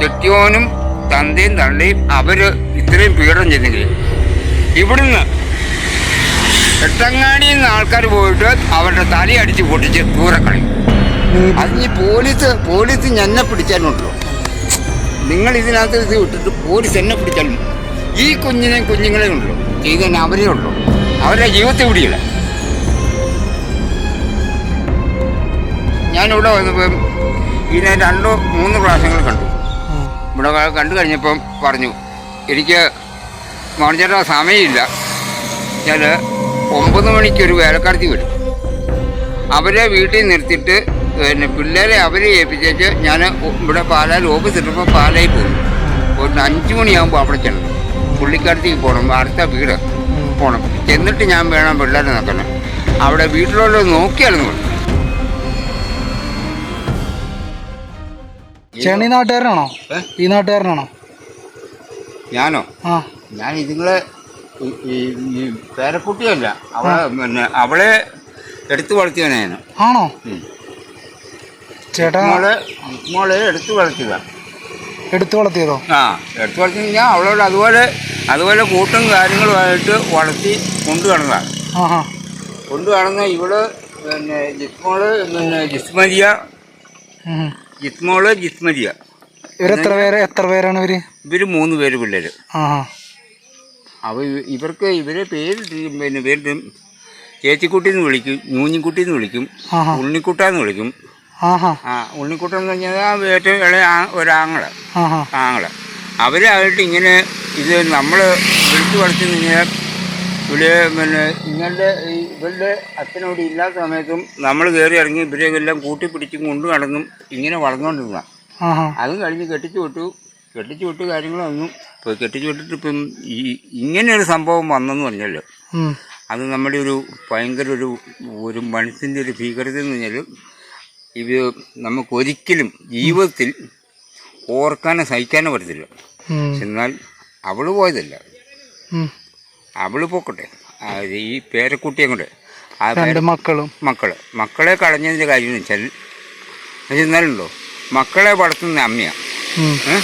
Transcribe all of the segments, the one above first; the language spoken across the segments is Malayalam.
കെട്ടിയോനും തന്തയും തള്ളയും അവർ ഇത്രയും പീഡനം ചെയ്തെങ്കിൽ ഇവിടുന്ന് എട്ടങ്ങാടിയിൽ നിന്ന് ആൾക്കാർ പോയിട്ട് അവരുടെ തലയടിച്ച് പൊട്ടിച്ച് ദൂരെ കളയും അത് ഈ പോലീസ് പോലീസ് എന്നെ പിടിച്ചാലുണ്ടല്ലോ. നിങ്ങൾ ഇതിനകത്ത് ഇത് വിട്ടിട്ട് പോലീസ് എന്നെ പിടിച്ചാലും ഈ കുഞ്ഞിനെയും കുഞ്ഞുങ്ങളെയും ഉള്ളൂ ചെയ്തതിന് അവരേ ഉള്ളൂ. അവരുടെ ജീവിതത്തെ വിടിയില്ല. ഞാനിവിടെ വന്നപ്പം ഇതിനെ രണ്ടോ മൂന്ന് പ്രാവശ്യങ്ങൾ കണ്ടു. ഇവിടെ കണ്ടു കഴിഞ്ഞപ്പം പറഞ്ഞു എനിക്ക് മോണിച്ചേട്ടാ സമയമില്ല. ഞാൻ ഒമ്പത് മണിക്കൊരു വേലക്കാർത്തി വരും അവരെ വീട്ടിൽ നിർത്തിയിട്ട് പിന്നെ പിള്ളേരെ അവരെ ഏൽപ്പിച്ചേച്ച് ഞാൻ ഇവിടെ പാലായിൽ ഓഫീസ് ഇട്ടപ്പോൾ പാലായിൽ പോകും ഒരു അഞ്ച് മണിയാകുമ്പോൾ അവിടെ ചെല്ലണം പുള്ളിക്കാരത്തേക്ക് പോകണം അടുത്ത വീട് പോകണം ചെന്നിട്ട് ഞാൻ വേണം പിള്ളേരെ നോക്കണം. അവിടെ വീട്ടിലുള്ള നോക്കിയാലും ഈ നാട്ടുകാരനാണോ? ഈ നാട്ടുകാരനാണോ? ഞാനോ? ആ. ഞാൻ ഇതുങ്ങളെ പേരക്കുട്ടിയല്ല. അവളെ പിന്നെ അവളെ എടുത്തു വളർത്തിയാണ് ഞാൻ ആണോ? ചേട്ടാ മോളെ മോളെ എടുത്തു വളർത്തിയത. എടുത്തു വളർത്തിയതോ? ആ എടുത്തു വളർത്തി കഴിഞ്ഞാൽ അവളോട് അതുപോലെ അതുപോലെ കൂട്ടും കാര്യങ്ങളുമായിട്ട് വളർത്തി കൊണ്ടു നടന്നതാണ് ആഹാ കൊണ്ടു കാണുന്ന ഇവൾ പിന്നെ ജിസ്മോൾ പിന്നെ ജിസ്മരിയ ഉം. ജിസ്മോൾ ജിസ്മരിയ ഇവരെത്ര പേര്? എത്ര പേരാണ് ഇവർ? ഇവർ മൂന്ന് പേര് പിള്ളേര്. ആ അപ്പോൾ ഇവർക്ക് ഇവരെ പേര് പിന്നെ പേര് ചേച്ചിക്കുട്ടി എന്ന് വിളിക്കും ഞൂഞ്ഞിക്കുട്ടി എന്ന് വിളിക്കും ഉണ്ണിക്കുട്ട എന്ന് വിളിക്കും. ആ ഉണ്ണിക്കുട്ട എന്ന് പറഞ്ഞാൽ ആ ഏറ്റവും ഇളയ ഒരാങ്ങൾ. ആങ്ങള. അവരായിട്ട് ഇങ്ങനെ ഇത് നമ്മൾ വിളിച്ചു വളർത്തി ഇങ്ങനെ ഇവിടെ പിന്നെ ഇങ്ങനെ ഈ ഇവരുടെ അച്ഛനോട് ഇല്ലാത്ത സമയത്തും നമ്മൾ കയറി ഇറങ്ങി ഇവരെല്ലാം കൂട്ടിപ്പിടിച്ചും കൊണ്ടു നടന്നും ഇങ്ങനെ വളർന്നുകൊണ്ടിരുന്ന അത് അതും കഴിഞ്ഞ് കെട്ടിച്ചു വിട്ടു. കെട്ടിച്ചു വിട്ടു കാര്യങ്ങളൊന്നും ഇപ്പോൾ കെട്ടിച്ചു വിട്ടിട്ട് ഇപ്പം ഈ ഇങ്ങനെ ഒരു സംഭവം വന്നെന്ന് പറഞ്ഞല്ലോ. അത് നമ്മുടെ ഒരു ഭയങ്കര ഒരു ഒരു മനസ്സിന്റെ ഒരു ഭീകരത എന്ന് പറഞ്ഞാൽ ഇത് നമുക്കൊരിക്കലും ജീവിതത്തിൽ ഓർക്കാനോ സഹിക്കാനോ പറ്റത്തില്ല. എന്നാൽ അവൾ പോയതല്ല. ഉം. അവൾ പോക്കട്ടെ ഈ പേരക്കുട്ടിയും കൊണ്ട് ആ രണ്ട് മക്കളും. മക്കൾ. മക്കളെ കളഞ്ഞതിന്റെ കാര്യം വെച്ചാൽ എന്നാലുണ്ടോ മക്കളെ വളർത്തുന്ന അമ്മയാണ് ഏ?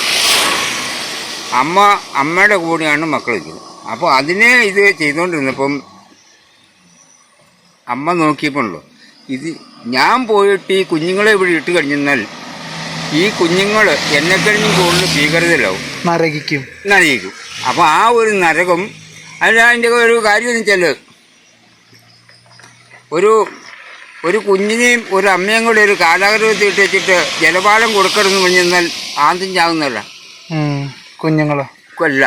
അമ്മ അമ്മയുടെ കൂടെയാണ് മക്കൾ നിൽക്കുന്നത് അപ്പോൾ അതിനെ ഇത് ചെയ്തുകൊണ്ടിരുന്നപ്പം അമ്മ നോക്കിയപ്പോഴല്ലോ ഇത് ഞാൻ പോയിട്ട് ഈ കുഞ്ഞുങ്ങളെ ഇവിടെ ഇട്ട് കഴിഞ്ഞാൽ ഈ കുഞ്ഞുങ്ങൾ എന്നെ കഴിഞ്ഞും കൂടുതൽ ഭീകരതയിലാവും. നരകിക്കും. നരകിക്കും. അപ്പോൾ ആ ഒരു നരകം അതിന് അതിന്റെ ഒരു കാര്യം എന്ന് വെച്ചാൽ ഒരു ഒരു കുഞ്ഞിനെയും ഒരു അമ്മയും കൂടെ ഒരു കാലാഗ്രഹത്തിൽ ഇട്ട് വെച്ചിട്ട് ജലപാലം കൊടുക്കണമെന്ന് പറഞ്ഞാൽ ആദ്യം ചാകുന്നല്ല കുഞ്ഞുങ്ങളോ. കൊല്ല.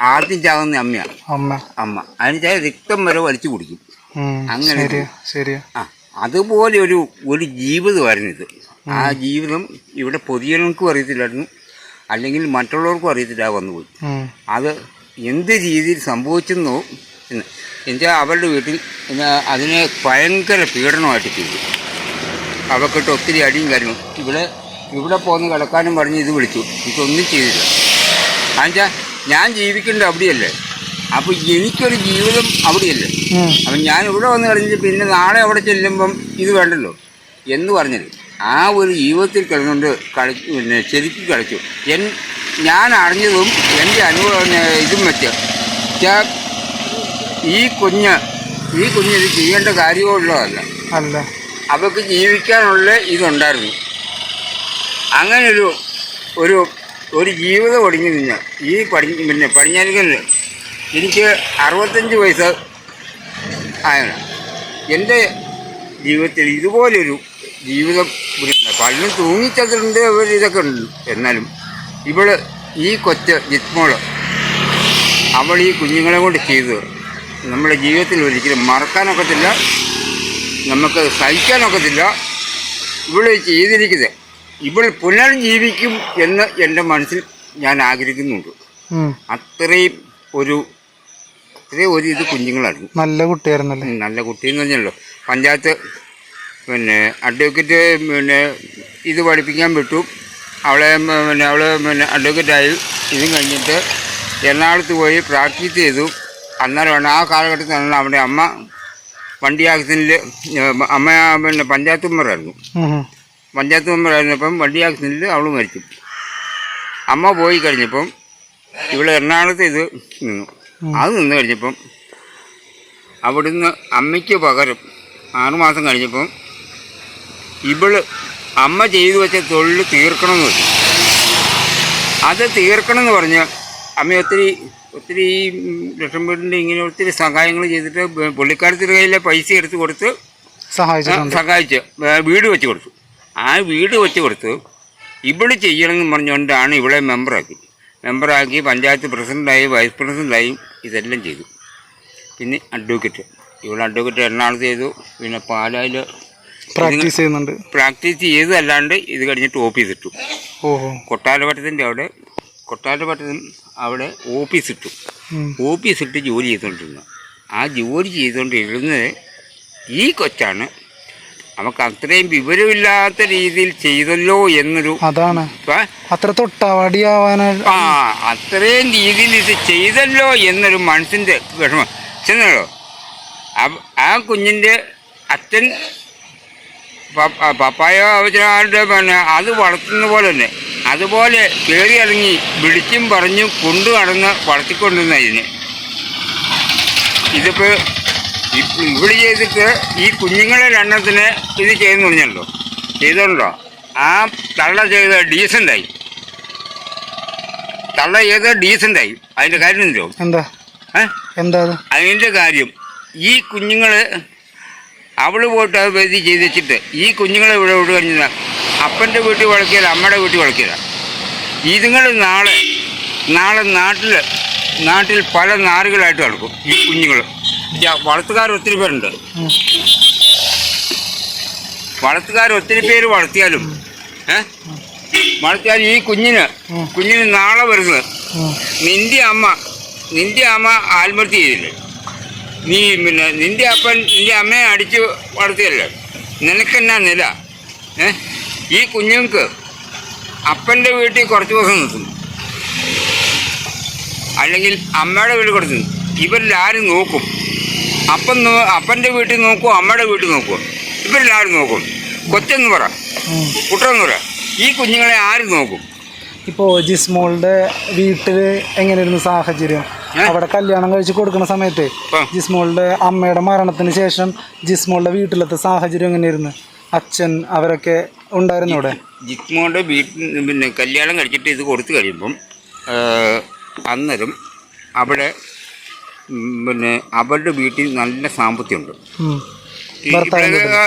ആദ്യം ചാകുന്ന അമ്മയാണ് അമ്മ. അമ്മ. അതിന് രക്തം വരെ വലിച്ചു കുടിക്കും. അങ്ങനെ ശരിയാ ആ അതുപോലെ ഒരു ഒരു ജീവിതമായിരുന്നു ഇത് ആ ജീവിതം ഇവിടെ പൊതുജനങ്ങൾക്കും അറിയത്തില്ലായിരുന്നു. അല്ലെങ്കിൽ മറ്റുള്ളവർക്കും അറിയത്തില്ല വന്നുപോയി. അത് എന്ത് രീതിയിൽ സംഭവിച്ചെന്നോ എന്ന്. എന്നുവെച്ചാൽ അവരുടെ വീട്ടിൽ അതിനെ ഭയങ്കര പീഡനമായിട്ട് ചെയ്തു അവക്കിട്ട് ഒത്തിരി അടിയും കാര്യങ്ങളും. ഇവിടെ ഇവിടെ പോകുന്ന കിടക്കാനും പറഞ്ഞ് ഇത് വിളിച്ചു. ഇതൊന്നും ചെയ്തില്ല. എന്നുവെച്ചാൽ ഞാൻ ജീവിക്കേണ്ടത് അവിടെയല്ലേ? അപ്പോൾ എനിക്കൊരു ജീവിതം അവിടെയല്ലേ. അപ്പം ഞാൻ ഇവിടെ വന്ന് കളിഞ്ഞ് പിന്നെ നാളെ അവിടെ ചെല്ലുമ്പം ഇത് വേണ്ടല്ലോ? എന്ന് പറഞ്ഞത്. ആ ഒരു ജീവിതത്തിൽ കിടന്നുകൊണ്ട് കളി പിന്നെ ശരിക്കും കളിച്ചു. എൻ ഞാൻ അറിഞ്ഞതും എന്റെ അനുഭവം ഇതും വെച്ച്. ഈ കുഞ്ഞ് ഈ കുഞ്ഞ് ഇത് ചെയ്യേണ്ട കാര്യമുള്ളതല്ല. അല്ല. അവർക്ക് ജീവിക്കാനുള്ള ഇതുണ്ടായിരുന്നു. അങ്ങനൊരു ഒരു ഒരു ജീവിതം ഒടുങ്ങി നിന്ന് ഈ പടി പിന്നെ പടിഞ്ഞാറിക്കലിൽ എനിക്ക് അറുപത്തഞ്ച് വയസ്സ് ആയാണ് എന്റെ ജീവിതത്തിൽ ഇതുപോലൊരു ജീവിതം പലരും തൂങ്ങിച്ചതിലുണ്ട് അവരിതൊക്കെ ഉണ്ട് എന്നാലും ഇവൾ ഈ കൊച്ച് ജിത്മോൾ അവൾ ഈ കുഞ്ഞുങ്ങളെ കൊണ്ട് ചെയ്തു. നമ്മുടെ ജീവിതത്തിൽ ഒരിക്കലും മറക്കാനൊക്കത്തില്ല നമുക്ക് സഹിക്കാനൊക്കത്തില്ല ഇവൾ ചെയ്തിരിക്കുന്നത് ഇവൾ പുനർജീവിക്കും എന്ന് എന്റെ മനസ്സിൽ ഞാൻ ആഗ്രഹിക്കുന്നുണ്ട്. അത്രയും ഒരു അത്രയും ഒരു ഇത് കുഞ്ഞുങ്ങളായിരുന്നു നല്ല കുട്ടിയായിരുന്നല്ലേ? നല്ല കുട്ടിയെന്ന് പറഞ്ഞല്ലോ. പഞ്ചായത്ത് പിന്നെ അഡ്വക്കേറ്റ് പിന്നെ ഇത് പഠിപ്പിക്കാൻ വിട്ടു. അവളെ പിന്നെ അവൾ പിന്നെ അഡ്വക്കറ്റായി. ഇതും കഴിഞ്ഞിട്ട് എറണാകുളത്ത് പോയി പ്രാക്ടീസ് ചെയ്തു. അന്നേരമാണ് ആ കാലഘട്ടത്തിലാണ് അവിടെ അമ്മ വണ്ടി ആക്സിഡന്റിൽ അമ്മ പിന്നെ പഞ്ചായത്ത് മെമ്പറായിരുന്നു. പഞ്ചായത്ത് മെമ്പറായിരുന്നപ്പം വണ്ടി ആക്സിഡന്റിൽ അവൾ മരിച്ചു. അമ്മ പോയി കഴിഞ്ഞപ്പം ഇവിടെ എറണാകുളത്ത് ഇത് നിന്നു. അത് നിന്ന് കഴിഞ്ഞപ്പം അവിടുന്ന് അമ്മയ്ക്ക് പകരം ആറുമാസം കഴിഞ്ഞപ്പം ഇവൾ അമ്മ ചെയ്തു വെച്ച തൊഴിൽ തീർക്കണമെന്ന് പറഞ്ഞു അത് തീർക്കണം എന്ന് പറഞ്ഞ് അമ്മ ഒത്തിരി ഒത്തിരി ലക്ഷം വീടിന്റെ ഇങ്ങനെ ഒത്തിരി സഹായങ്ങൾ ചെയ്തിട്ട് പുള്ളിക്കാരത്തിന്റെ കയ്യിലെ പൈസ എടുത്ത് കൊടുത്ത് സഹായിച്ചു സഹായിച്ച് വീട് വെച്ച് കൊടുത്തു. ആ വീട് വെച്ച് കൊടുത്ത് ഇവിടെ ചെയ്യണമെന്ന് പറഞ്ഞുകൊണ്ടാണ് ഇവിടെ മെമ്പറാക്കി. മെമ്പറാക്കി പഞ്ചായത്ത് പ്രസിഡന്റായി വൈസ് പ്രസിഡന്റായി ഇതെല്ലാം ചെയ്തു. പിന്നെ അഡ്വക്കേറ്റ് ഇവിടെ അഡ്വക്കേറ്റ് എറണാകുളത്ത് ചെയ്തു. പിന്നെ പാലായിൽ പ്രാക്ടീസ് ചെയ്യുന്നുണ്ട്. പ്രാക്ടീസ് ചെയ്തതല്ലാണ്ട് ഇത് കഴിഞ്ഞിട്ട് ഓഫീസ് ഇട്ടു ഓഹോ. അവിടെ കൊട്ടാരപട്ടത്തിൽ അവിടെ ഓഫീസ് ഇട്ടു. ഓഫീസ് ഇട്ട് ജോലി ചെയ്തുകൊണ്ടിരുന്നു ആ ജോലി ചെയ്തുകൊണ്ടിരുന്നത് ഈ കൊച്ചാണ്. നമുക്ക് അത്രയും വിവരമില്ലാത്ത രീതിയിൽ ചെയ്തല്ലോ എന്നൊരു അതാണ്. അത്ര തൊട്ടാവാടിയാവാനായിട്ട് ആ അത്രയും രീതിയിൽ ഇത് ചെയ്തല്ലോ എന്നൊരു മനസ്സിന്റെ വിഷമം. ചെന്നോ? ആ കുഞ്ഞിന്റെ അച്ഛൻ പപ്പായ അവചാരുടെ പിന്നെ അത് വളർത്തുന്ന പോലെ തന്നെ. അതുപോലെ കയറി ഇറങ്ങി വിളിച്ചും പറഞ്ഞും കൊണ്ടു നടന്ന് വളർത്തിക്കൊണ്ടിരുന്ന ഇതിന്. ഇതിപ്പോൾ ഇവിടെ ചെയ്തിട്ട് ഈ കുഞ്ഞുങ്ങളെ രണ്ടെണ്ണത്തിന് ഇത് ചെയ്യുന്നു പറഞ്ഞല്ലോ. ചെയ്തോണ്ടോ? ആ തള്ള ചെയ്ത ഡീസന്റായി തള്ള ചെയ്ത ഡീസന്റായി അതിന്റെ കാര്യം എന്തോ? എന്താ? എന്താ അത്? അതിന്റെ കാര്യം ഈ കുഞ്ഞുങ്ങൾ അവൾ പോയിട്ട് അത് ഇത് ചെയ്ത് വെച്ചിട്ട് ഈ കുഞ്ഞുങ്ങളെ ഇവിടെ ഇവിടെ കഴിഞ്ഞാൽ അപ്പന്റെ വീട്ടിൽ വളക്കിയത് അമ്മയുടെ വീട്ടിൽ വളക്കിയത് ഇതുങ്ങൾ നാളെ നാളെ നാട്ടിൽ നാട്ടിൽ പല നാറുകളായിട്ട് നടക്കും ഈ കുഞ്ഞുങ്ങൾ വളർത്തുകാർ ഒത്തിരി പേരുണ്ട്. വളർത്തുകാർ ഒത്തിരി പേര് വളർത്തിയാലും ഏ വളർത്തിയാൽ ഈ കുഞ്ഞിന്. കുഞ്ഞിന് നാളെ വരുന്നത്. നിന്റെ അമ്മ നിന്റെ അമ്മ ആത്മഹത്യ ചെയ്തില്ലേ നീ പിന്നെ നിന്റെ അപ്പൻ നിന്റെ അമ്മയെ അടിച്ച് വളർത്തിയല്ലേ. നിനക്കെന്നാ നില? ഏ? ഈ കുഞ്ഞുങ്ങൾക്ക് അപ്പന്റെ വീട്ടിൽ കുറച്ച് ദിവസം നിൽക്കും അല്ലെങ്കിൽ അമ്മയുടെ വീട്ടിൽ കുറച്ച് നിൽക്കും ഇവരിൽ ആരും നോക്കും. അപ്പൻ അപ്പന്റെ വീട്ടിൽ നോക്കും അമ്മയുടെ വീട്ടിൽ നോക്കും. ഇവരിലാരും നോക്കും. കൊച്ചെന്ന് പറ. കുട്ടെന്ന് പറ. ഈ കുഞ്ഞുങ്ങളെ ആരും നോക്കും? ഇപ്പോൾ ജിസ്മോളുടെ വീട്ടിൽ എങ്ങനെയായിരുന്നു സാഹചര്യം? അവിടെ കല്യാണം കഴിച്ച് കൊടുക്കുന്ന സമയത്ത് ജിസ്മോളുടെ അമ്മയുടെ മരണത്തിന് ശേഷം ജിസ്മോളുടെ വീട്ടിലത്തെ സാഹചര്യം എങ്ങനെയായിരുന്നു? അച്ഛൻ അവരൊക്കെ ഉണ്ടായിരുന്നു അവിടെ? ജിസ്മോളുടെ വീട്ടിൽ പിന്നെ കല്യാണം കഴിച്ചിട്ട് ഇത് കൊടുത്തു കഴിയുമ്പം അന്നരും അവിടെ പിന്നെ അവരുടെ വീട്ടിൽ നല്ല സാമ്പത്തികമുണ്ട്.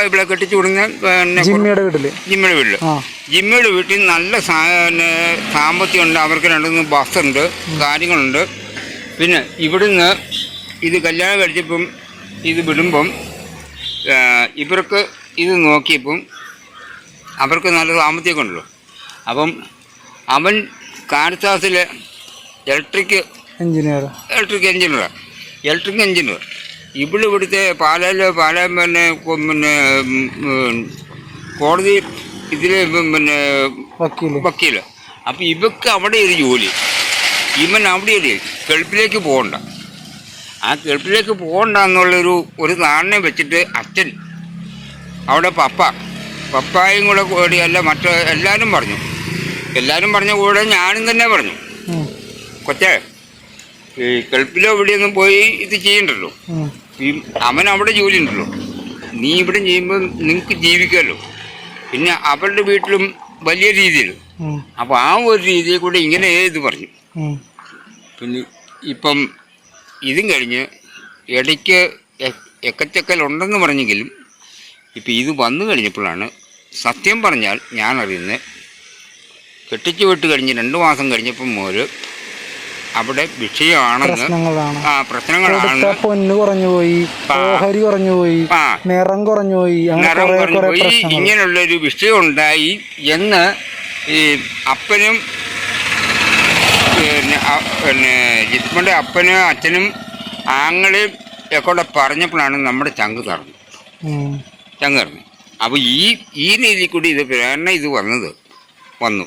ഇവിടെ കെട്ടിച്ചു പിന്നെ ജിമ്മിയുടെ വീട്ടിൽ? ജിമ്മയുടെ വീട്ടിൽ ജിമ്മിയുടെ വീട്ടിൽ നല്ല സാമ്പത്തികമുണ്ട്. അവർക്ക് രണ്ടുമൂന്ന് ഉണ്ട് കാര്യങ്ങളുണ്ട്. പിന്നെ ഇവിടുന്ന് ഇത് കല്യാണം കഴിച്ചപ്പം ഇത് വിടുമ്പം ഇവർക്ക് ഇത് നോക്കിയപ്പം അവർക്ക് നല്ല സാമ്പത്തികം ഉണ്ടല്ലോ. അപ്പം അവൻ കാരിത്താസിൽ electric engineer. Electric engineer electric engineer ഇവിടെ ഇവിടുത്തെ പാലയിൽ പാലയം പിന്നെ പിന്നെ കോടതി ഇതിൽ പിന്നെ വക്കീൽ. വക്കീൽ അപ്പം ഇവക്ക് അവിടെ ഒരു ജോലി. ഇവൻ അവിടെ ഒരു ഗൾഫിലേക്ക് പോകണ്ട. ആ ഗൾഫിലേക്ക് പോകണ്ട എന്നുള്ളൊരു ഒരു നാണയം വെച്ചിട്ട് അച്ഛൻ അവിടെ പപ്പ പപ്പായും കൂടെ കൂടി അല്ല മറ്റേ എല്ലാവരും പറഞ്ഞു. എല്ലാവരും പറഞ്ഞ കൂടെ ഞാനും തന്നെ പറഞ്ഞു. കൊച്ചേ ഈ ഗൾഫിലോ ഇവിടെയൊന്നും പോയി ഇത് ചെയ്യണ്ടല്ലോ. ഈ അവൻ അവിടെ ജോലി ഉണ്ടല്ലോ. നീ ഇവിടെ ചെയ്യുമ്പോൾ നിങ്ങൾക്ക് ജീവിക്കാമല്ലോ. പിന്നെ അവരുടെ വീട്ടിലും വലിയ രീതിയിൽ. അപ്പോൾ ആ ഒരു രീതിയിൽ കൂടെ ഇങ്ങനെ ഇത് പറഞ്ഞു. പിന്നെ ഇപ്പം ഇതും കഴിഞ്ഞ് ഇടയ്ക്ക് എക്കച്ചക്കൽ ഉണ്ടെന്ന് പറഞ്ഞെങ്കിലും ഇപ്പം ഇത് വന്നു കഴിഞ്ഞപ്പോഴാണ് സത്യം പറഞ്ഞാൽ ഞാൻ അറിയുന്നത് കെട്ടിച്ചു വിട്ട് കഴിഞ്ഞ് രണ്ട് മാസം കഴിഞ്ഞപ്പം മോര് അവിടെ വിഷയമാണെന്ന് ആ പ്രശ്നങ്ങളാണ് പൊന്ന് കുറഞ്ഞു പോയി. ഓഹരി കുറഞ്ഞു പോയി നിറം കുറഞ്ഞു പോയി നിറം കുറെ കുറഞ്ഞു പോയി ഇങ്ങനെയുള്ളൊരു വിഷയം ഉണ്ടായി എന്ന് ഈ അപ്പനും പിന്നെ പിന്നെ ജിസ്മന്റെ അപ്പനും അച്ഛനും ആങ്ങളെയും ഒക്കെ പറഞ്ഞപ്പോഴാണ് നമ്മുടെ ചങ്ക് തറഞ്ഞു ചങ്ക് തറഞ്ഞു അപ്പോൾ ഈ ഈ രീതിയിൽ കൂടി ഇത് പ്രേരണ ഇത് വന്നത് വന്നു.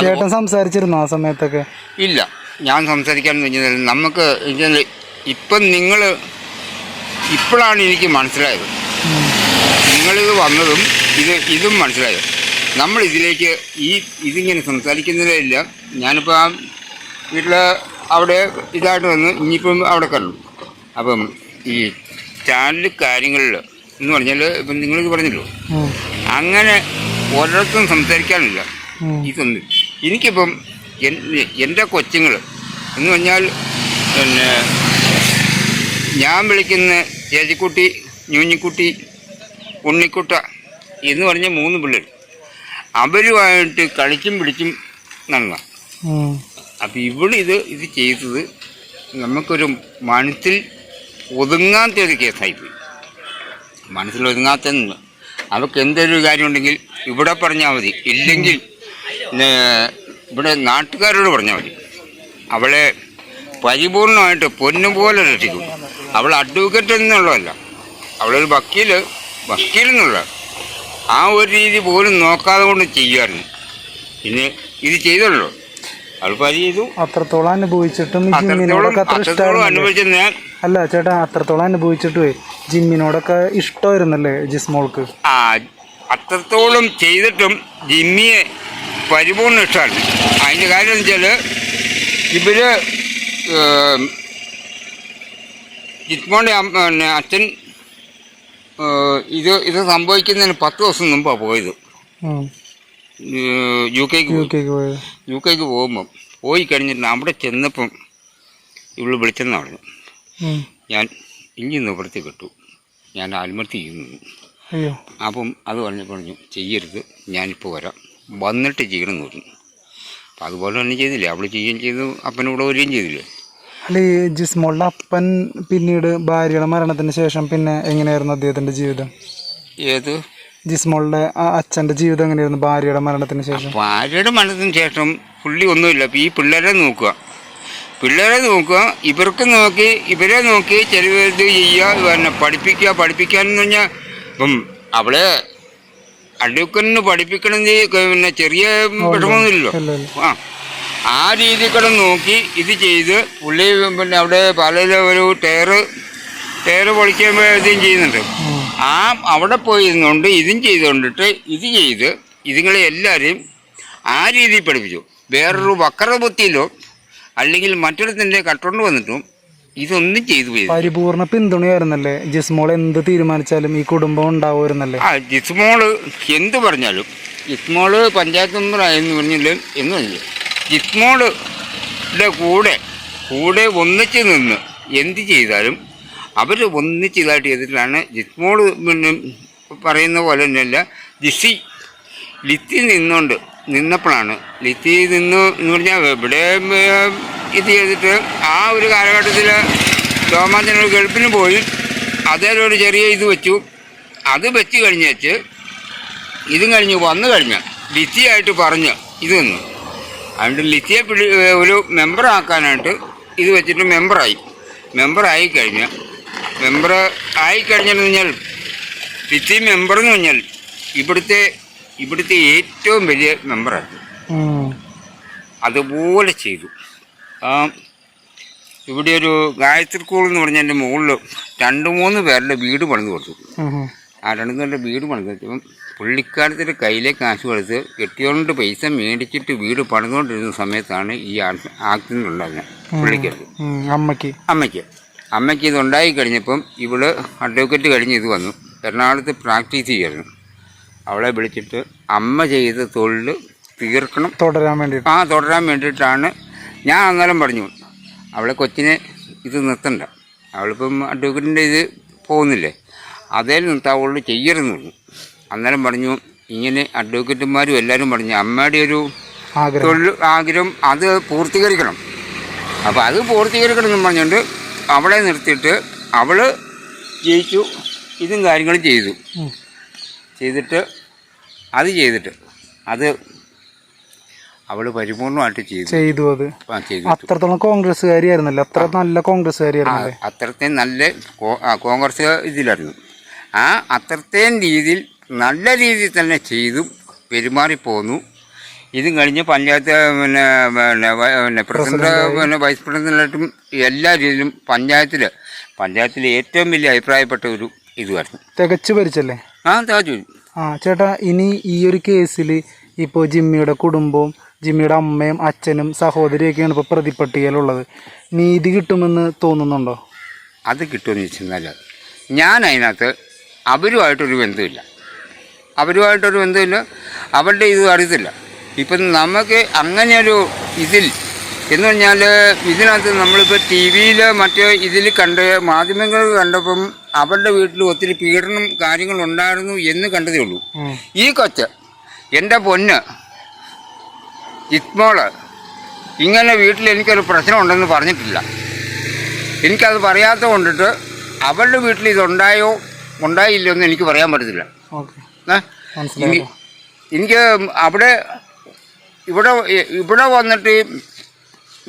ചേട്ടൻ സംസാരിച്ചിരുന്നു ആ സമയത്തൊക്കെ? ഇല്ല. ഞാൻ സംസാരിക്കാൻ കഴിഞ്ഞാൽ നമുക്ക് ഇപ്പം നിങ്ങൾ ഇപ്പോഴാണ് എനിക്ക് മനസ്സിലായത്. നിങ്ങളിത് വന്നതും ഇത് ഇതും മനസ്സിലായത്. നമ്മൾ ഇതിലേക്ക് ഈ ഇതിങ്ങനെ സംസാരിക്കുന്നതിലില്ല ഞാനിപ്പോൾ ആ വീട്ടിൽ അവിടെ ഇതായിട്ട് വന്ന് ഇനിയിപ്പം അവിടെ കണ്ടു അപ്പം ഈ ചാനൽ കാര്യങ്ങളിൽ എന്ന് പറഞ്ഞാൽ ഇപ്പം നിങ്ങൾ പറഞ്ഞല്ലോ? അങ്ങനെ ഒരിടത്തും സംസാരിക്കാനില്ല. ഇതൊന്നും എനിക്കിപ്പം എൻ- എന്റെ കൊച്ചുങ്ങൾ എന്ന് പറഞ്ഞാൽ പിന്നെ ഞാൻ വിളിക്കുന്ന ചേച്ചിക്കുട്ടി ഞൂഞ്ഞിക്കുട്ടി ഉണ്ണിക്കുട്ട എന്ന് പറഞ്ഞ മൂന്ന് പിള്ളേർ അവരുമായിട്ട് കളിച്ചും പിടിച്ചും നടന്ന അപ്പൊ ഇവിടെ ഇത് ഇത് ചെയ്തത് നമുക്കൊരു മനസ്സിൽ ഒതുങ്ങാത്ത ഒരു കേസായിപ്പോയി. മനസ്സിൽ ഒതുങ്ങാത്ത അവർക്ക് എന്തൊരു കാര്യമുണ്ടെങ്കിൽ ഇവിടെ പറഞ്ഞാൽ മതി. ഇല്ലെങ്കിൽ ഇവിടെ നാട്ടുകാരോട് പറഞ്ഞാൽ മതി. അവളെ പരിപൂർണമായിട്ട് പൊന്നുപോലെ രക്ഷിക്കും. അവൾ അഡ്വക്കേറ്റ് എന്നുള്ളതല്ല. അവളൊരു വക്കീൽ വക്കീൽ എന്നുള്ള ആ ഒരു രീതി പോലും നോക്കാതെ കൊണ്ട് ചെയ്യുമായിരുന്നു പിന്നെ ഇത് ചെയ്തല്ലോ ചെയ്തു. അത്രത്തോളം അനുഭവിച്ചിട്ടും ജിമ്മിനോടൊക്കെ അത്ര അല്ല ചേട്ടാ അത്രത്തോളം അനുഭവിച്ചിട്ടേ ജിമ്മിനോടൊക്കെ ഇഷ്ടമായിരുന്നല്ലേ ജിസ്മോൾക്ക്? ആ അത്രത്തോളം ചെയ്തിട്ടും ജിമ്മിയെ പരിപൂർണ ഇഷ്ടമാണ്. അതിന്റെ കാര്യം വെച്ചാൽ ഇവർ ജിസ്മോളുടെ അച്ഛൻ ഇത് ഇത് സംഭവിക്കുന്നതിന് പത്ത് ദിവസം മുമ്പാണ് പോയത്. യു കെക്ക് യു കെക്ക് പോയത്. യു കെക്ക് പോകുമ്പം പോയി കഴിഞ്ഞിട്ട് അവിടെ ചെന്നപ്പം ഇവൾ വിളിച്ചെന്ന് പറഞ്ഞു. ഞാൻ ഇനി നിവൃത്തി കിട്ടു ഞാൻ ആത്മഹത്യ ചെയ്യുന്നു. അപ്പം അത് പറഞ്ഞു പറഞ്ഞു ചെയ്യരുത് ഞാനിപ്പോൾ വരാം. വന്നിട്ട് ചെയ്യണമെന്ന് പറഞ്ഞു. അപ്പം അതുപോലെ തന്നെ ചെയ്തില്ലേ? അവൾ ചെയ്യുകയും ചെയ്തു അപ്പനോട് വരികയും ചെയ്തില്ലേ? അല്ല ഈ ജിസ്മോളുടെ അപ്പൻ പിന്നീട് ഭാര്യയുടെ മരണത്തിന് ശേഷം പിന്നെ എങ്ങനെയായിരുന്നു അദ്ദേഹത്തിന്റെ ജീവിതം? ഏത്? ജിസ്മോളുടെ ആ അച്ഛന്റെ ജീവിതം എങ്ങനെയായിരുന്നു ഭാര്യയുടെ മരണത്തിന് ശേഷം? ഭാര്യയുടെ മരണത്തിന് ശേഷം പുള്ളി ഒന്നുമില്ല. ഈ പിള്ളേരെ നോക്കുക. പിള്ളേരെ നോക്കുക. ഇവർക്ക് നോക്കി ഇവരെ നോക്കി ചെലവ് ചെയ്യുക പിന്നെ പഠിപ്പിക്കുക. എന്ന് പറഞ്ഞാൽ ഇപ്പം അവളെ അഡ്വക്കറ്റിന് പഠിപ്പിക്കണമെങ്കിൽ പിന്നെ ചെറിയ വിഷമമൊന്നുമില്ലല്ലോ. ഇല്ല. ആ. ആ രീതി കൂടെ നോക്കി ഇത് ചെയ്ത് പുള്ളി പിന്നെ അവിടെ പലയിൽ ഒരു ടയറ് ടയറ് പൊളിക്കുമ്പോൾ ഇതും ചെയ്യുന്നുണ്ട്. ആ അവിടെ പോയി ഇരുന്നുകൊണ്ട് ഇതും ചെയ്തുകൊണ്ടിട്ട് ഇത് ചെയ്ത് ഇതുങ്ങളെ എല്ലാവരെയും ആ രീതിയിൽ പഠിപ്പിച്ചു. വേറൊരു വക്ര ബുദ്ധിയിലോ അല്ലെങ്കിൽ മറ്റൊരുത്തിന്റെ കട്ടുകൊണ്ട് വന്നിട്ടും ഇതൊന്നും ചെയ്തു പോയി പരിപൂർണ പിന്തുണയായിരുന്നല്ലേ? ജിസ്മോൾ എന്ത് തീരുമാനിച്ചാലും ഈ കുടുംബം ഉണ്ടാവുമായിരുന്നല്ലേ? ആ ജിസ്മോൾ എന്ത് പറഞ്ഞാലും ജിസ്മോൾ പഞ്ചായത്ത് മെമ്പറായെന്ന് പറഞ്ഞില്ല? എന്ന് പറഞ്ഞില്ല? ജിസ്മോളുടെ കൂടെ കൂടെ ഒന്നിച്ച് നിന്ന് എന്ത് ചെയ്താലും അവർ ഒന്നിച്ച് ഇതായിട്ട് ചെയ്തിട്ടാണ് ജിസ്മോൾ പിന്നെ പറയുന്ന പോലെ തന്നെയല്ല ജിസി ലിത്തി നിന്നുകൊണ്ട് നിന്നപ്പോഴാണ്. ലിത്തി നിന്ന് എന്ന് പറഞ്ഞാൽ ഇവിടെ ഇത് ചെയ്തിട്ട് ആ ഒരു കാലഘട്ടത്തിൽ രോമാഞ്ചന ഗൾഫിന് പോയി അതേലും ഒരു ചെറിയ ഇത് വെച്ചു. അത് വെച്ച് കഴിഞ്ഞ് വെച്ച് ഇതും കഴിഞ്ഞ് വന്നു കഴിഞ്ഞ് ലിത്തിയായിട്ട് പറഞ്ഞ് ഇത് നിന്നു. അതുകൊണ്ട് ലിത്തിയെ പിടി ഒരു മെമ്പറാക്കാനായിട്ട് ഇത് വെച്ചിട്ട് മെമ്പറായി മെമ്പറായി കഴിഞ്ഞ മെമ്പർ ആയിക്കഴിഞ്ഞെന്ന് പറഞ്ഞാൽ ലിത്തി മെമ്പർ എന്ന് പറഞ്ഞാൽ ഇവിടുത്തെ ഇവിടുത്തെ ഏറ്റവും വലിയ മെമ്പറാണ് അതുപോലെ ചെയ്തു. ഇവിടെ ഒരു ഗായത്രി സ്കൂൾ എന്ന് പറഞ്ഞതിന്റെ മുകളിൽ രണ്ട് മൂന്ന് പേരുടെ വീട് പണിത് കൊടുത്തു. ആ രണ്ട് പേരുടെ വീട് പണിത് കൊടുത്തപ്പം പുള്ളിക്കാരത്തിന്റെ കയ്യിലെ കാശ് കൊടുത്ത് കെട്ടിയോണ്ട് പൈസ മേടിച്ചിട്ട് വീട് പണിതുകൊണ്ടിരുന്ന സമയത്താണ് ഈ ആക്സിഡന്റ് ഉണ്ടായത് പുള്ളിക്കരുത് അമ്മയ്ക്ക്. അമ്മയ്ക്ക്. അമ്മയ്ക്ക് ഇത് ഉണ്ടായി കഴിഞ്ഞപ്പം ഇവൾ അഡ്വക്കേറ്റ് കഴിഞ്ഞ് ഇത് വന്നു. എറണാകുളത്ത് പ്രാക്ടീസ് ചെയ്യായിരുന്നു. അവളെ വിളിച്ചിട്ട് അമ്മ ചെയ്ത തൊഴിൽ തീർക്കണം. തുടരാൻ വേണ്ടി ആ തുടരാൻ വേണ്ടിയിട്ടാണ് ഞാൻ അന്നേരം പറഞ്ഞു. അവളെ കൊച്ചിനെ ഇത് നിർത്തണ്ട. അവളിപ്പം അഡ്വക്കേറ്റിന്റെ ഇത് പോകുന്നില്ലേ? അതേ നിർത്താവുള്ളൂ ചെയ്യരുതെന്ന് പറഞ്ഞു. അന്നേരം പറഞ്ഞു ഇങ്ങനെ അഡ്വക്കേറ്റുമാരും എല്ലാവരും പറഞ്ഞു അമ്മയുടെ ഒരു ആഗ്രഹം. തൊഴിൽ ആഗ്രഹം അത് പൂർത്തീകരിക്കണം. അപ്പോൾ അത് പൂർത്തീകരിക്കണം എന്ന് പറഞ്ഞുകൊണ്ട് അവളെ നിർത്തിയിട്ട് അവൾ ജയിച്ചു ഇതും കാര്യങ്ങളും ചെയ്തു. ചെയ്തിട്ട് അത് ചെയ്തിട്ട് അത് അവൾ പരിപൂർണമായിട്ട് ചെയ്തു. ചെയ്തു അത്. അത്രത്തോളം കോൺഗ്രസ്സുകാരിയായിരുന്നല്ലോ. അത്ര നല്ല കോൺഗ്രസ്സുകാരിയായിരുന്നു അത്രത്തേം നല്ല കോൺഗ്രസ് ഇതിലായിരുന്നു. ആ അത്രത്തേം രീതിയിൽ നല്ല രീതിയിൽ തന്നെ ചെയ്തു പെരുമാറിപ്പോന്നു. ഇതും കഴിഞ്ഞ് പഞ്ചായത്ത് പിന്നെ പിന്നെ പിന്നെ പ്രസിഡന്റ് പിന്നെ വൈസ് പ്രസിഡന്റായിട്ടും എല്ലാ രീതിയിലും പഞ്ചായത്തിൽ പഞ്ചായത്തിൽ ഏറ്റവും വലിയ അഭിപ്രായപ്പെട്ട ഒരു ഇതുമായിരുന്നു തികച്ചു ഭരിച്ചല്ലേ? ആ തികച്ചു ആ ചേട്ടാ ഇനി ഈ ഒരു കേസിൽ ഇപ്പോൾ ജിമ്മിയുടെ കുടുംബവും ജിമ്മിയുടെ അമ്മയും അച്ഛനും സഹോദരിയൊക്കെയാണ് ഇപ്പോൾ പ്രതിപ്പട്ടികയിലുള്ളത്. നീതി കിട്ടുമെന്ന് തോന്നുന്നുണ്ടോ? അത് കിട്ടുമെന്ന് വെച്ചെന്നാൽ ഞാൻ അതിനകത്ത് അവരുമായിട്ടൊരു ബന്ധമില്ല. അവരുമായിട്ടൊരു ബന്ധമില്ല. അവരുടെ ഇത് അറിയത്തില്ല. ഇപ്പം നമുക്ക് അങ്ങനെയൊരു ഇതിൽ എന്ന് പറഞ്ഞാൽ ഇതിനകത്ത് നമ്മളിപ്പോൾ ടി വിയിൽ മറ്റേ ഇതിൽ കണ്ട് മാധ്യമങ്ങൾ കണ്ടപ്പം അവരുടെ വീട്ടിൽ ഒത്തിരി പീഡനം കാര്യങ്ങളുണ്ടായിരുന്നു എന്ന് കണ്ടതേ ഉള്ളൂ. ഈ കൊച്ച് എന്റെ പൊന്ന് ഇത്മോൾ ഇങ്ങനെ വീട്ടിൽ എനിക്കൊരു പ്രശ്നമുണ്ടെന്ന് പറഞ്ഞിട്ടില്ല. എനിക്കത് പറയാത്ത കൊണ്ടിട്ട് അവരുടെ വീട്ടിൽ ഇതുണ്ടായോ ഉണ്ടായില്ലോ എന്ന് എനിക്ക് പറയാൻ പറ്റത്തില്ല. ഓക്കെ. എനിക്ക് അവിടെ ഇവിടെ ഇവിടെ വന്നിട്ട്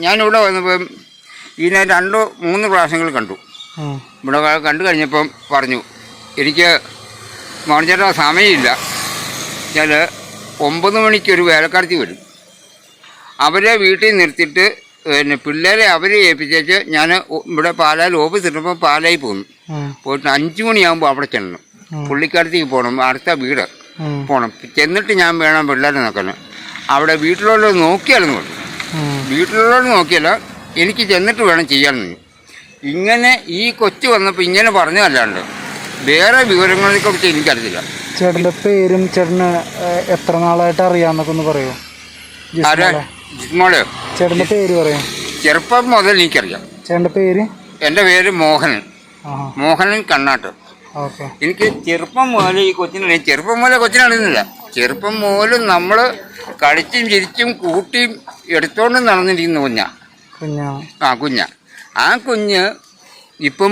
ഞാനിവിടെ വന്നപ്പം ഇതിനെ രണ്ടോ മൂന്ന് പ്രാവശ്യങ്ങൾ കണ്ടു. ഇവിടെ കണ്ടു കഴിഞ്ഞപ്പം പറഞ്ഞു എനിക്ക് മോണിച്ചേട്ടാ സമയമില്ല. ഞാൻ ഒമ്പത് മണിക്കൊരു വേലക്കാരത്തി വരും അവരെ വീട്ടിൽ നിർത്തിയിട്ട് പിന്നെ പിള്ളേരെ അവരെ ഏൽപ്പിച്ചേച്ച് ഞാൻ ഇവിടെ പാലായിൽ ഓഫീസ് ഇട്ടപ്പോൾ പാലായി പോന്നു. പോയിട്ട് അഞ്ച് മണിയാകുമ്പോൾ അവിടെ ചെല്ലണം. പുള്ളിക്കാരത്തേക്ക് പോകണം അടുത്ത വീട്. പോകണം ചെന്നിട്ട് ഞാൻ വേണം പിള്ളേരെ നോക്കാൻ. അവിടെ വീട്ടിലുള്ള നോക്കിയാലെന്ന് പറഞ്ഞു. വീട്ടിലുള്ളവർ നോക്കിയല്ല എനിക്ക് ചെന്നിട്ട് വേണം ചെയ്യാമെന്ന് ഇങ്ങനെ ഈ കൊച്ചു വന്നപ്പോൾ ഇങ്ങനെ പറഞ്ഞതല്ലാണ്ട് വേറെ വിവരങ്ങളെ കുറിച്ച് എനിക്കറിയില്ല. ചേട്ടന്റെ പേരും ചേട്ടന് എത്ര നാളായിട്ട് അറിയാമെന്നൊക്കെ ഒന്ന് പറയൂ? ജിസ്മോൾ. ചേട്ടന്റെ പേര് പറയാം? ചെറുപ്പം മുതൽ എനിക്കറിയാം. ചേട്ടന്റെ പേര്? എന്റെ പേര് മോഹനൻ. മോഹനൻ കണ്ണാട്ട്. എനിക്ക് ചെറുപ്പം മുതൽ ഈ കൊച്ചിനെ ചെറുപ്പം മുതലേ കൊച്ചിനറിയുന്നില്ല ചെറുപ്പം മുതലും നമ്മൾ കളിച്ചും ചിരിച്ചും കൂട്ടിയും എടുത്തോണ്ട് നടന്നിരിക്കുന്ന കുഞ്ഞാ. ആ കുഞ്ഞ. ആ കുഞ്ഞ് ഇപ്പം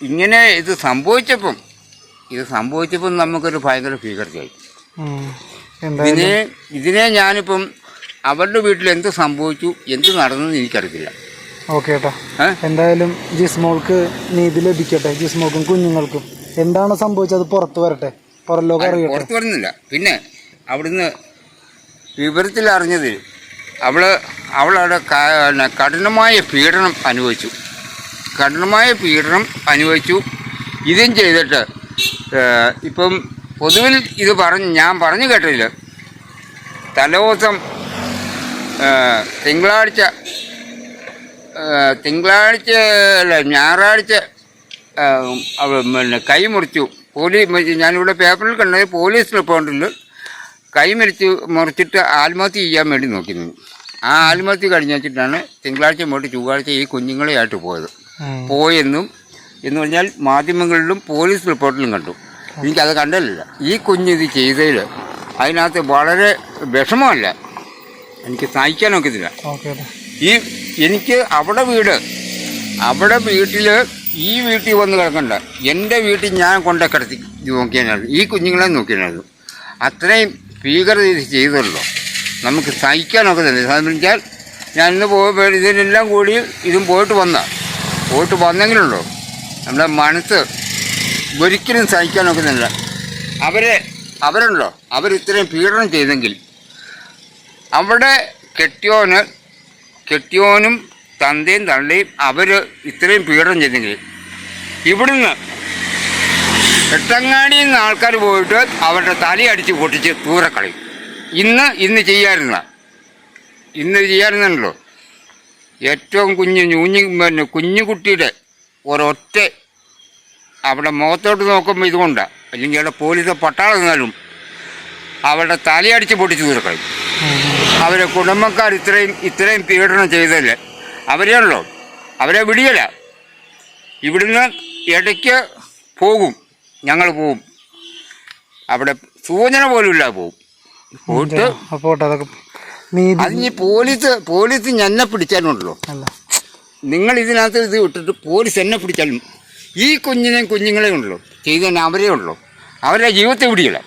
ഇങ്ങനെ ഇത് സംഭവിച്ചപ്പം ഇത് സംഭവിച്ചപ്പം നമുക്കൊരു ഭയങ്കര ഭീകരതയായി. ഇതിനെ ഇതിനെ ഞാനിപ്പം അവരുടെ വീട്ടിൽ എന്ത് സംഭവിച്ചു എന്ത് നടന്നെന്ന് എനിക്കറിയില്ല. ഓക്കെ ഏട്ടാ? എന്തായാലും ജിസ്മോൾക്ക് നീതി ലഭിക്കട്ടെ ജിസ്മോൾക്കും കുഞ്ഞുങ്ങൾക്കും. എന്താണ് സംഭവിച്ചത്? പുറത്തു വരട്ടെ. അറിയട്ടെ. പുറത്തു വരുന്നില്ല. പിന്നെ അവിടുന്ന് വിവരത്തിൽ അറിഞ്ഞത് അവൾ അവളവിടെ കഠിനമായ പീഡനം അനുഭവിച്ചു. കഠിനമായ പീഡനം അനുഭവിച്ചു. ഇതും ചെയ്തിട്ട് ഇപ്പം പൊതുവിൽ ഇത് പറഞ്ഞ് ഞാൻ പറഞ്ഞു കേട്ടില്ല തലേദിവസം തിങ്കളാഴ്ച തിങ്കളാഴ്ച അല്ല ഞായറാഴ്ച പിന്നെ കൈ മുറിച്ചു. പോലീസ് ഞാനിവിടെ പേപ്പറിൽ കണ്ടത് പോലീസ് റിപ്പോർട്ടിൽ കൈ മുറിച്ച് മുറിച്ചിട്ട് ആത്മഹത്യ ചെയ്യാൻ വേണ്ടി നോക്കിയിരുന്നു. ആ ആത്മഹത്യ കഴിഞ്ഞ് വെച്ചിട്ടാണ് തിങ്കളാഴ്ച മുതൽ ചൊവ്വാഴ്ച ഈ കുഞ്ഞുങ്ങളെയായിട്ട് പോയത്. പോയെന്നും എന്ന് പറഞ്ഞാൽ മാധ്യമങ്ങളിലും പോലീസ് റിപ്പോർട്ടിലും കണ്ടു. എനിക്കത് കണ്ടല്ല ഈ കുഞ്ഞ് ഇത് ചെയ്തതിൽ അതിനകത്ത് വളരെ വിഷമമല്ല. എനിക്ക് സഹിക്കാൻ നോക്കത്തില്ല ഈ എനിക്ക് അവിടെ വീട് അവിടെ വീട്ടിൽ ഈ വീട്ടിൽ വന്ന് കിടക്കണ്ട. എന്റെ വീട്ടിൽ ഞാൻ കൊണ്ട കിടത്തി നോക്കിയായിരുന്നു ഈ കുഞ്ഞുങ്ങളെ നോക്കിയായിരുന്നു അത്രയും ഭീകരത ഇത് ചെയ്തല്ലോ നമുക്ക് സഹിക്കാനൊക്കെ തന്നെ. സംബന്ധിച്ചാൽ ഞാൻ ഇന്ന് പോയി ഇതിനെല്ലാം കൂടി ഇതും പോയിട്ട് വന്ന. പോയിട്ട് വന്നെങ്കിലുള്ളൂ. നമ്മുടെ മനസ്സ് ഒരിക്കലും സഹിക്കാനൊക്കെ തന്നെ. അവരെ അവരുണ്ടല്ലോ. അവരിത്രയും പീഡനം ചെയ്തെങ്കിൽ അവിടെ കെട്ടിയോന് കെട്ടിയോനും തന്തയും തള്ളയും അവർ ഇത്രയും പീഡനം ചെയ്തെങ്കിൽ ഇവിടുന്ന് എട്ടങ്ങാടിയിൽ നിന്ന് ആൾക്കാർ പോയിട്ട് അവരുടെ തലയടിച്ച് പൊട്ടിച്ച് ദൂരെ കളയും. ഇന്ന് ഇന്ന് ചെയ്യാറുന്ന ഇന്ന് ചെയ്യാറുണ്ടല്ലോ. ഏറ്റവും കുഞ്ഞ് ഞൂഞ്ഞി പിന്നെ കുഞ്ഞുകുട്ടിയുടെ ഒരൊറ്റ അവിടെ മുഖത്തോട്ട് നോക്കുമ്പോൾ ഇതുകൊണ്ടാണ് അല്ലെങ്കിൽ അവിടെ പോലീസ് പട്ടാളം നിന്നാലും അവരുടെ തലയടിച്ച് പൊട്ടിച്ച് തീർക്കണം അവരെ കുടുംബക്കാർ ഇത്രയും ഇത്രയും പീഡനം ചെയ്തല്ലേ അവരെയുള്ളൂ അവരെ വിടിയല്ല. ഇവിടുന്ന് ഇടയ്ക്ക് പോകും. ഞങ്ങൾ പോവും. അവിടെ സൂചന പോലും ഇല്ല പോവും. പോയിട്ട് അതൊക്കെ അതിന് പോലീസ് പോലീസ് എന്നെ പിടിച്ചാലുണ്ടല്ലോ. നിങ്ങൾ ഇതിനകത്ത് ഇത് വിട്ടിട്ട് പോലീസ് എന്നെ പിടിച്ചാലും ഈ കുഞ്ഞിനെയും കുഞ്ഞുങ്ങളെയും ഉണ്ടല്ലോ. ചെയ്തതന്നെ അവരേ ഉള്ളൂ. അവരുടെ ജീവിതത്തെ പിടിയില്ല